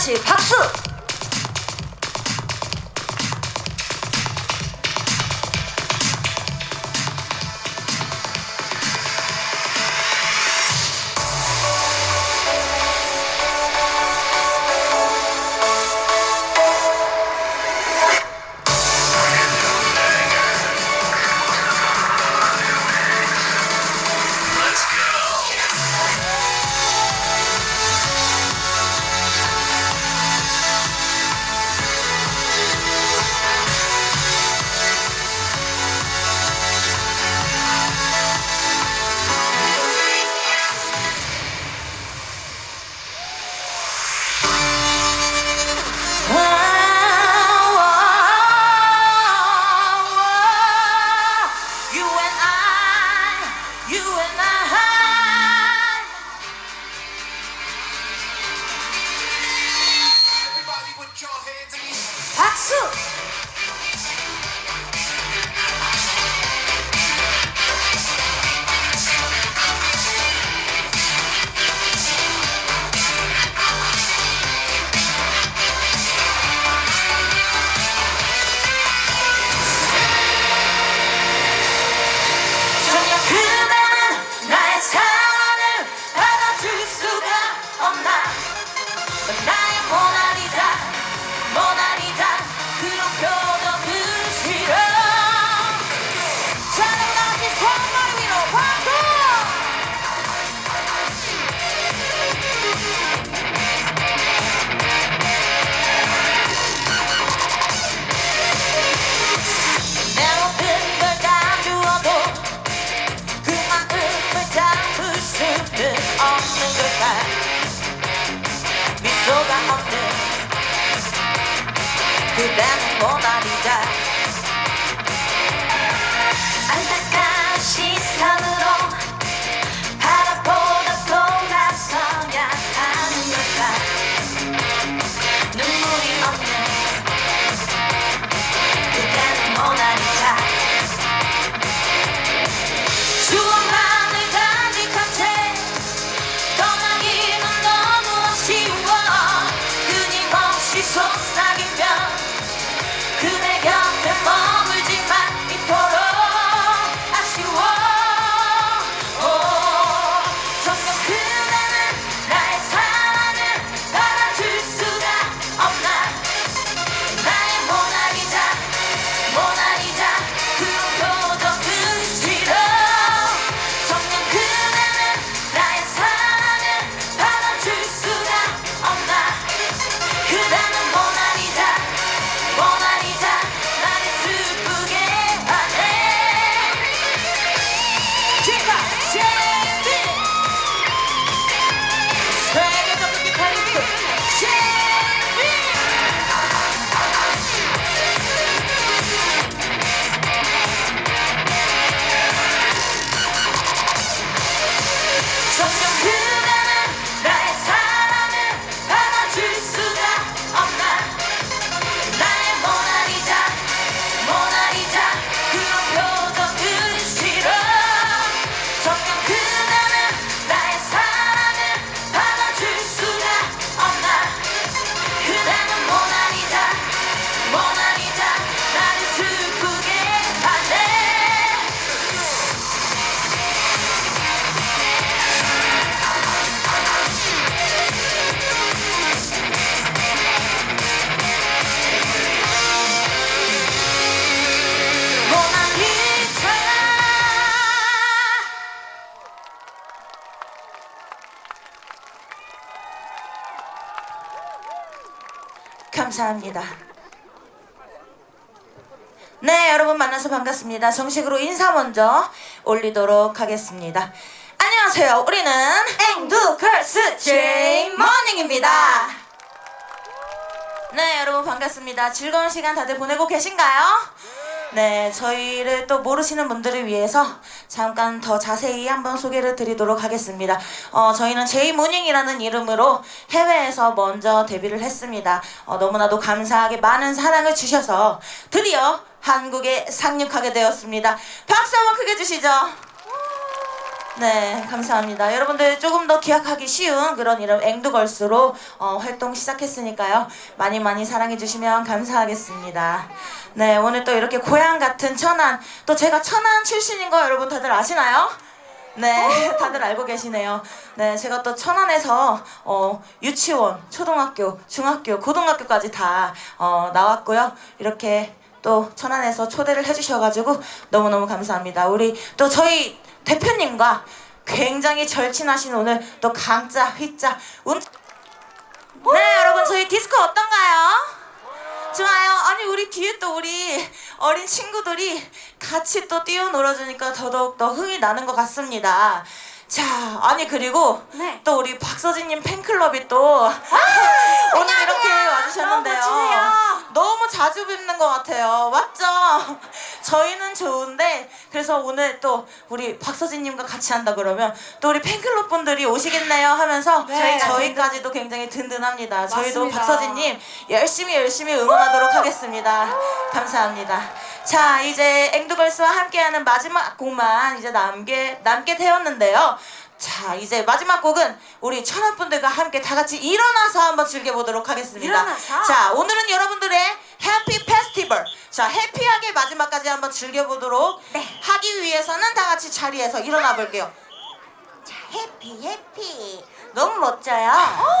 같이 박수! 광활 위로 방송! 내 모든 걸다 주어도 그 마음을 담을 수는 없는 걸까 미소가 없는 그대는 뭐 모나리자 감사합니다. 네, 여러분 만나서 반갑습니다. 정식으로 인사 먼저 올리도록 하겠습니다. 안녕하세요. 우리는 앵두 걸스 제이 머닝입니다. 네, 여러분 반갑습니다. 즐거운 시간 다들 보내고 계신가요? 네, 저희를 또 모르시는 분들을 위해서 잠깐 더 자세히 한번 소개를 드리도록 하겠습니다. 어, 저희는 제이 모닝이라는 이름으로 해외에서 먼저 데뷔를 했습니다. 어, 너무나도 감사하게 많은 사랑을 주셔서 드디어 한국에 상륙하게 되었습니다. 박수 한번 크게 주시죠. 네, 감사합니다. 여러분들 조금 더 기억하기 쉬운 그런 이름 앵두걸스로 어, 활동 시작했으니까요. 많이 많이 사랑해주시면 감사하겠습니다. 네, 오늘 또 이렇게 고향 같은 천안, 또 제가 천안 출신인 거 여러분 다들 아시나요? 네, 다들 알고 계시네요. 네, 제가 또 천안에서 어, 유치원, 초등학교, 중학교, 고등학교까지 다 어, 나왔고요. 이렇게 또 천안에서 초대를 해주셔가지고 너무너무 감사합니다. 우리 또 저희 대표님과 굉장히 절친하신 오늘 또 강자, 휘자, 운. 네, 여러분 저희 디스코 어떤가요? 좋아요. 아니 우리 뒤에 또 우리 어린 친구들이 같이 또 뛰어 놀아주니까 더더욱 더 흥이 나는 것 같습니다. 자, 아니 그리고 네. 또 우리 박서진님 팬클럽이 또 오늘 이렇게 와주셨는데요. 너무 자주 뵙는 것 같아요. 맞죠? 저희는 좋은데 그래서 오늘 또 우리 박서진님과 같이 한다 그러면 또 우리 팬클럽 분들이 오시겠네요 하면서 네. 저희까지도 굉장히 든든합니다. 저희도 맞습니다. 박서진님 열심히 열심히 응원하도록 하겠습니다. 감사합니다. 자 이제 앵두걸스와 함께하는 마지막 곡만 이제 남게 남게 되었는데요. 자 이제 마지막 곡은 우리 천안 분들과 함께 다 같이 일어나서 한번 즐겨보도록 하겠습니다. 일어나서? 자 오늘은 여러분들의 해피 페스티벌. 자 해피하게 마지막까지 한번 즐겨보도록 네. 하기 위해서는 다 같이 자리에서 일어나 볼게요. 자 해피 해피 너무 멋져요.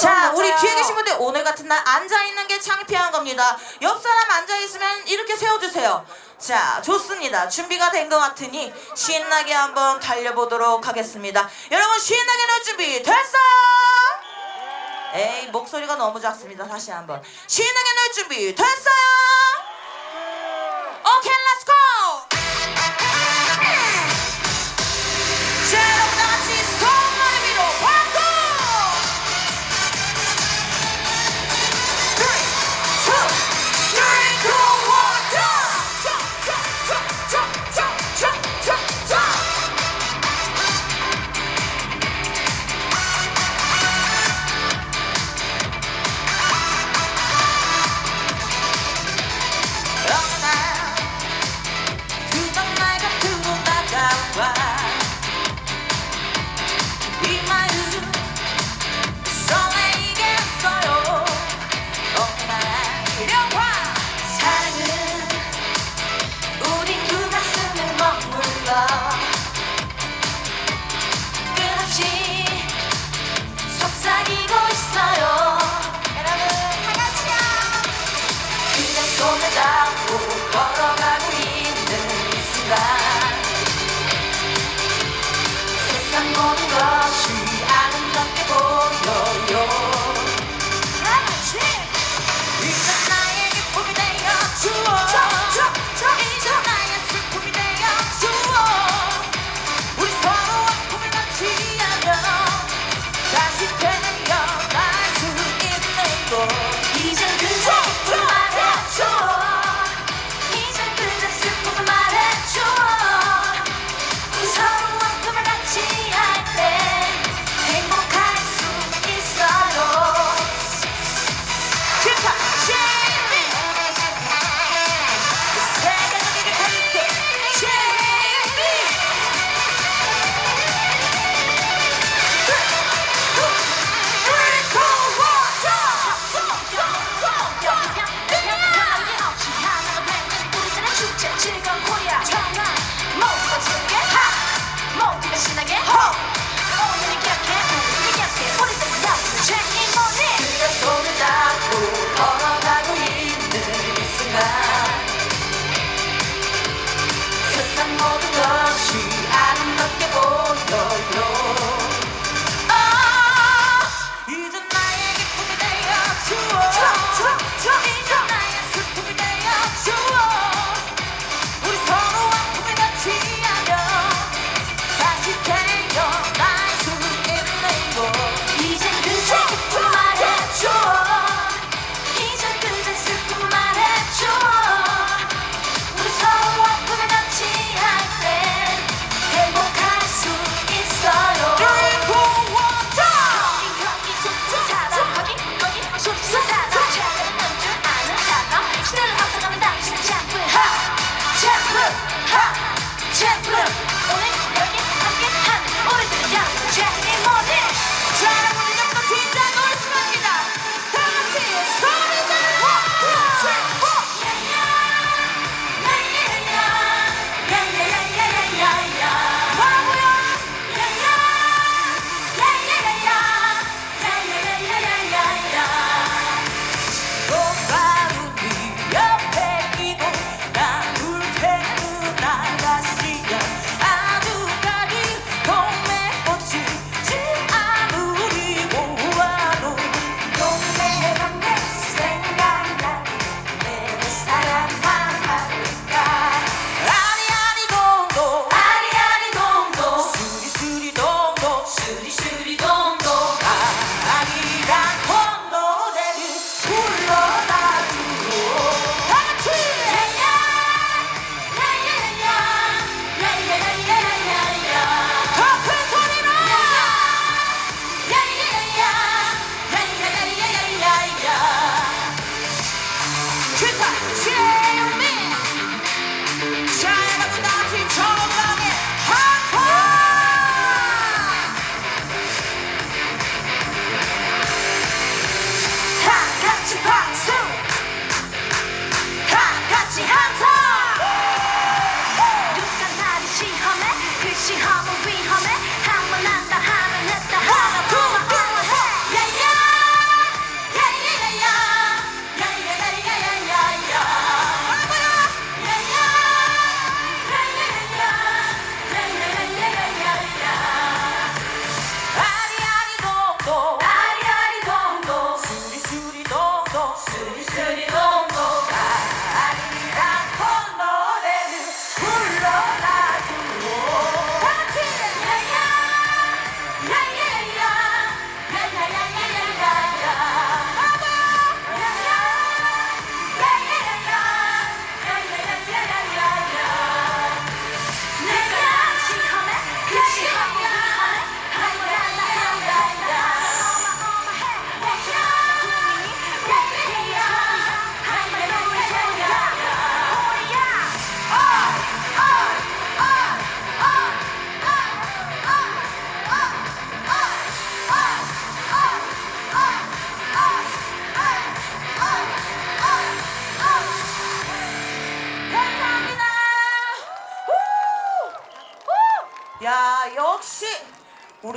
자 너무 우리 멋져요. 뒤에 계신 분들 오늘 같은 날 앉아 있는 게 창피한 겁니다. 옆 사람 앉아 있으면 이렇게 세워 주세요. 자 좋습니다. 준비가 된 것 같으니 신나게 한번 달려보도록 하겠습니다. 여러분 신나게 놀 준비 됐어요? 에이 목소리가 너무 작습니다. 다시 한번 신나게 놀 준비 됐어요? 오케이 렛츠 고! 손을 잡고 걸어가고 있는 순간. 세상 모든 것이 아름답게 보여요.